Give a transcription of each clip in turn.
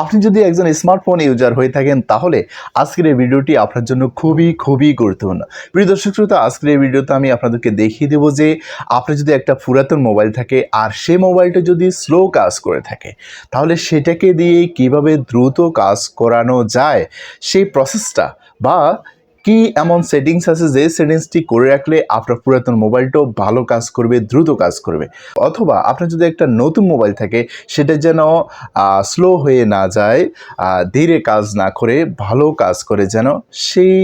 আপনি যদি একজন স্মার্টফোন ইউজার হয়ে থাকেন, তাহলে আজকের এই ভিডিওটি আপনার জন্য খুবই খুবই গুরুত্বপূর্ণ। প্রিয় দর্শক শ্রোতা, আজকের এই ভিডিওতে আমি আপনাদেরকে দেখিয়ে দেবো যে আপনার যদি একটা পুরাতন মোবাইল থাকে আর সেই মোবাইলটা যদি স্লো কাজ করে থাকে, তাহলে সেটাকে দিয়ে কীভাবে দ্রুত কাজ করানো যায়, সেই প্রসেসটা বা কি এমন সেটিংস আছে যে সেটিংসটি করে রাখলে আপনার পুরাতন মোবাইলটাও ভালো কাজ করবে, দ্রুত কাজ করবে? অথবা আপনার যদি একটা নতুন মোবাইল থাকে, সেটা যেন স্লো হয়ে না যায় ধীরে কাজ না করে, ভালো কাজ করে যেন সেই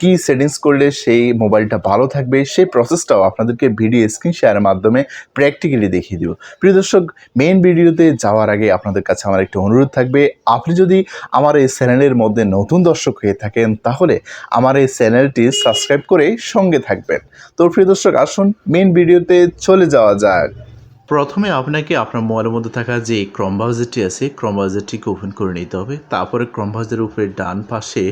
কি সেটিংস করলে সেই মোবাইলটা ভালো থাকবে, সেই প্রসেসটাও আপনাদেরকে ভিডিও স্ক্রিন শেয়ারের মাধ্যমে প্র্যাকটিক্যালি দেখিয়ে দিব। প্রিয় দর্শক মেইন ভিডিওতে যাওয়ার আগে আপনাদের কাছে আমার একটা অনুরোধ থাকবে, আপনি যদি আমার এই চ্যানেলের মধ্যে নতুন দর্শক হয়ে থাকেন, তাহলে আমার এই চ্যানেলটি সাবস্ক্রাইব করে সঙ্গে থাকবেন। তো প্রিয় দর্শক, আসুন মেন ভিডিওতে চলে যাওয়া যাক। প্রথমে আপনাকে আপনার মোবাইলের মধ্যে থাকা যে ক্রম ব্রাউজারটি আছে ক্রম ব্রাউজারটিকে ওপেন করে নিতে হবে। তারপরে ক্রম ব্রাউজারের উপরে ডান পাশে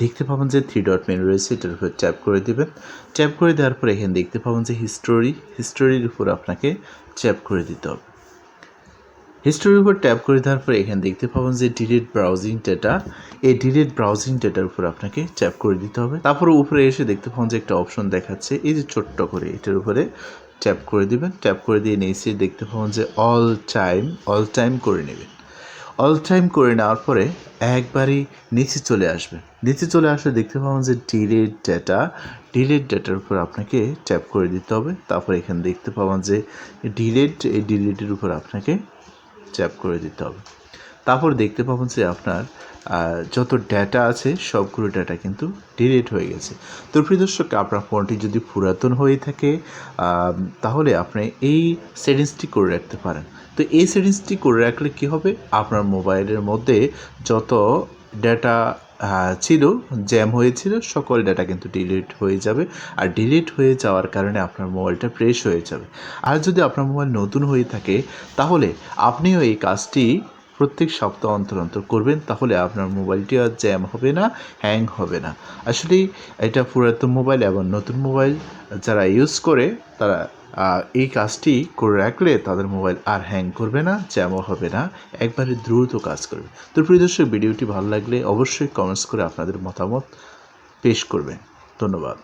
দেখতে পাবেন যে থ্রি ডট মেনু রয়েছে, এটার উপরে ট্যাপ করে দেবেন। ট্যাপ করে দেওয়ার পরে এখানে দেখতে পাবেন যে হিস্টোরি হিস্টোরির উপর আপনাকে ট্যাপ করে দিতে হবে। হিস্টোরির উপর ট্যাপ করে দেওয়ার পরে এখানে দেখতে পাবেন যে ডিলিট ব্রাউজিং ডেটা এই ডিলিট ব্রাউজিং ডেটার উপর আপনাকে ট্যাপ করে দিতে হবে। তারপরে উপরে এসে দেখতে পাবেন যে একটা অপশন দেখাচ্ছে, এই যে ছোট্ট করে এটার উপরে ট্যাপ করে দিবেন। ট্যাপ করে দিয়ে নিচে দেখতে পাবেন যে অল টাইম অল টাইম করে নেবেন। অল টাইম করে নেওয়ার পরে একবারই নিচে চলে আসবে। নিচে চলে আসলে দেখতে পাবেন যে ডিলিট ডেটা ডিলিট ডেটার উপর আপনাকে ট্যাপ করে দিতে হবে। তারপর এখানে দেখতে পাবেন যে ডিলিট এই ডিলিটের উপর আপনাকে ট্যাপ করে দিতে হবে। তারপর দেখতে পাবেন যে আপনার যত ডেটা আছে, সবগুলো ডেটা কিন্তু ডিলিট হয়ে গেছে। তো প্রিয় দর্শক, আপনার ফোনটি যদি পুরাতন হয়ে থাকে তাহলে আপনি এই সেটিংসটি করে রাখতে পারেন। তো এই সেটিংসটি করে রাখলে কি হবে? আপনার মোবাইলের মধ্যে যত ডেটা ছিল জ্যাম হয়েছিল, সকল ডেটা কিন্তু ডিলিট হয়ে যাবে। আর ডিলিট হয়ে যাওয়ার কারণে আপনার মোবাইলটা ফ্রেশ হয়ে যাবে। আর যদি আপনার মোবাইল নতুন হয়ে থাকে, তাহলে আপনিও এই কাজটি প্রত্যেক সপ্তাহ অন্তর অন্তর করবেন, তাহলে আপনার মোবাইলটি আর জ্যাম হবে না, হ্যাং হবে না। আসলে এটা পুরাতন মোবাইল এবং নতুন মোবাইল যারা ইউজ করে, তারা এই কাজটি করে রাখলে তাদের মোবাইল আর হ্যাং করবে না, জ্যামও হবে না, একবারে দ্রুত কাজ করবে। তো প্রিয় দর্শক, ভিডিওটি ভালো লাগলে অবশ্যই কমেন্টস করে আপনাদের মতামত পেশ করবেন। ধন্যবাদ।